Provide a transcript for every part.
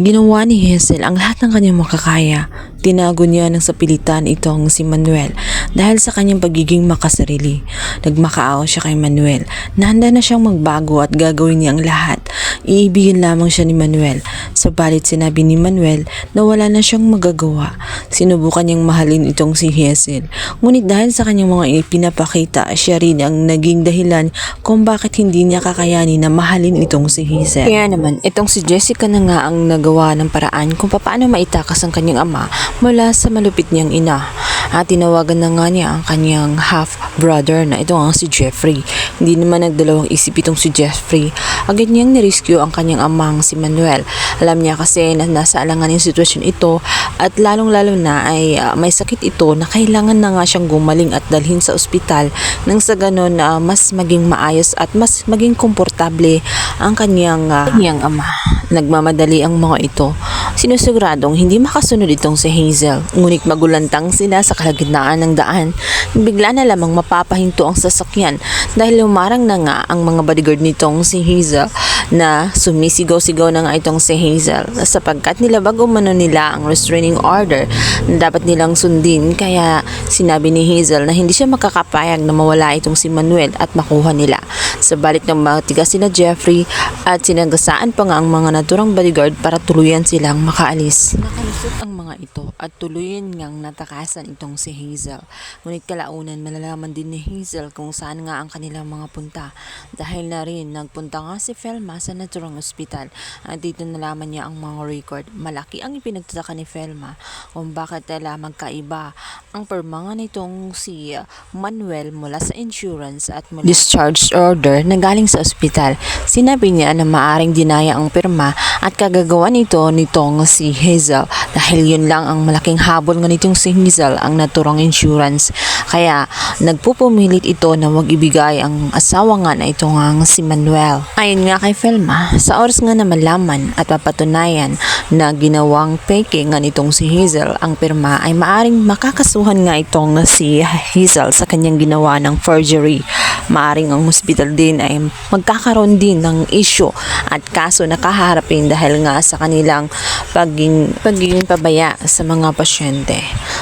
Ginawa ni Hazel ang lahat ng kanyang makakaya. Tinago niya ng sapilitan itong si Manuel dahil sa kanyang pagiging makasarili. Nagmakaawa siya kay Manuel na handa na siyang magbago at gagawin niya ang lahat. Iibigin lamang siya ni Manuel. Sabalit sinabi ni Manuel na wala na siyang magagawa. Sinubukan niyang mahalin itong si Hazel. Ngunit dahil sa kanyang mga ipinapakita, siya rin ang naging dahilan kung bakit hindi niya kakayanin na mahalin itong si Hazel. Kaya naman, itong si Jessica na nga ang nagawa ng paraan kung paano maitakas ang kanyang ama mula sa malupit niyang ina. At tinawagan na nga niya ang kanyang half-brother na ito ang si Jeffrey. Hindi naman nagdalawang isip itong si Jeffrey. Agad niyang nirescue ang kanyang amang si Manuel. Alam niya kasi na nasa alangan yung sitwasyon ito at lalong-lalo na ay ah, may sakit ito na kailangan na nga siyang gumaling at dalhin sa ospital nang sa ganon ah, mas maging maayos at mas maging komportable ang kanyang, ah, kanyang ama. Nagmamadali ang mga ito. Sinusuguradong hindi makasunod itong si Hazel. Ngunit magulantang sila sa kalagitnaan ng daan. Bigla na lamang mapapahinto ang sasakyan dahil lumarang na nga ang mga bodyguard nitong si Hazel na sumisigaw-sigaw na nga itong si Hazel sapagkat nilabag umano nila ang restraining order na dapat nilang sundin kaya sinabi ni Hazel na hindi siya makakapayag na mawala itong si Manuel at makuha nila. Sa balik ng matigas sina Jeffrey at sinagasaan pa nga ang mga naturang bodyguard para tuluyan silang makaalis. Nakalusot ang mga ito at tuluyan ngang natakasan itong si Hazel. Ngunit kalaunan malalaman din ni Hazel kung saan nga ang kanilang mga punta. Dahil na rin nagpunta nga si Felma sa naturang ospital at dito nalaman niya ang mga record. Malaki ang ipinagtataka ni Felma kung bakit tala magkaiba ang perma nga nitong si Manuel mula sa insurance at mula discharge order na galing sa ospital. Sinabi niya na maaring dinaya ang pirma at kagagawa nito nitong si Hazel dahil yun lang ang malaking habol nga nitong si Hazel ang naturang insurance. Kaya nagpupumilit ito na wag ibigay ang asawa nga na ito nga si Manuel. Ayon nga kay Felma, sa oras nga na malaman at papatunayan na ginawang peke nga nitong si Hazel ang pirma ay maaring makakasuhan nga itong si Hazel sa kanyang ginawa ng forgery. Maaring ang hospital din ay magkakaroon din ng issue at kaso na kaharapin dahil nga sa kanilang paging, pagiging pabaya sa mga pasyente.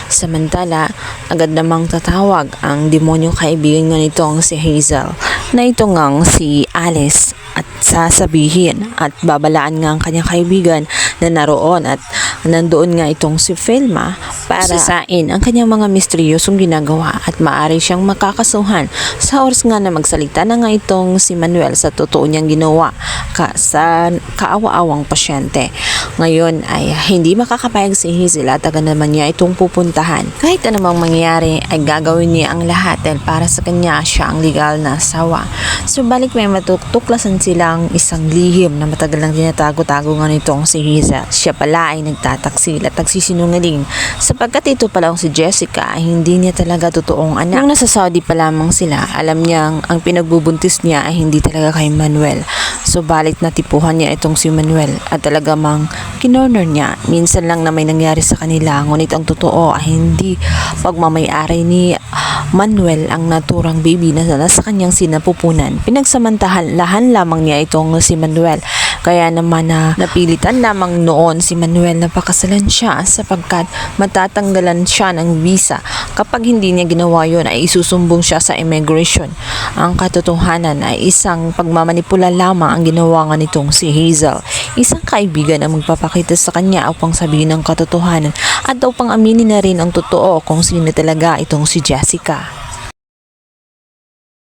Samantala, agad namang tatawag ang demonyong kaibigan nga nitong si Hazel na ito ngang si Alice at sasabihin at babalaan nga ang kanyang kaibigan na naroon at nandoon nga itong si Felma para sasain ang kanyang mga misteryosong ginagawa at maaari siyang makakasuhan sa oras nga na magsalita na nga itong si Manuel sa totoo niyang ginawa ka, sa kaawa-awang pasyente. Ngayon ay hindi makakapayag si Hazel at agad naman niya itong pupuntahan. Kahit anumang mangyayari ay gagawin niya ang lahat dahil para sa kanya siya ang legal na asawa. Subalit may matutuklasan silang isang lihim na matagal nang tinatago-tago nga nitong si Hazel. Siya pala ay nagtataksil at nagsisinungaling sapagkat ito pala si Jessica ay hindi niya talaga totoong anak. Nung nasa Saudi pa lamang sila, alam niyang ang pinagbubuntis niya ay hindi talaga kay Manuel. Subalit natipuhan niya itong si Manuel at talaga mang kinorner niya. Minsan lang na may nangyari sa kanila ngunit ang totoo ay hindi pagmamayari ni Manuel ang naturang baby na nasa kanyang sinapupunan. Pinagsamantahan lamang niya itong si Manuel. Kaya naman na napilitan lamang noon si Manuel na pakasalan siya sapagkat matatanggalan siya ng visa. Kapag hindi niya ginawa yon ay isusumbong siya sa immigration. Ang katotohanan ay isang pagmamanipula lamang ang ginawa nga nitong si Hazel. Isang kaibigan ang magpapakita sa kanya upang sabihin ang katotohanan at upang aminin na rin ang totoo kung sino talaga itong si Jessica.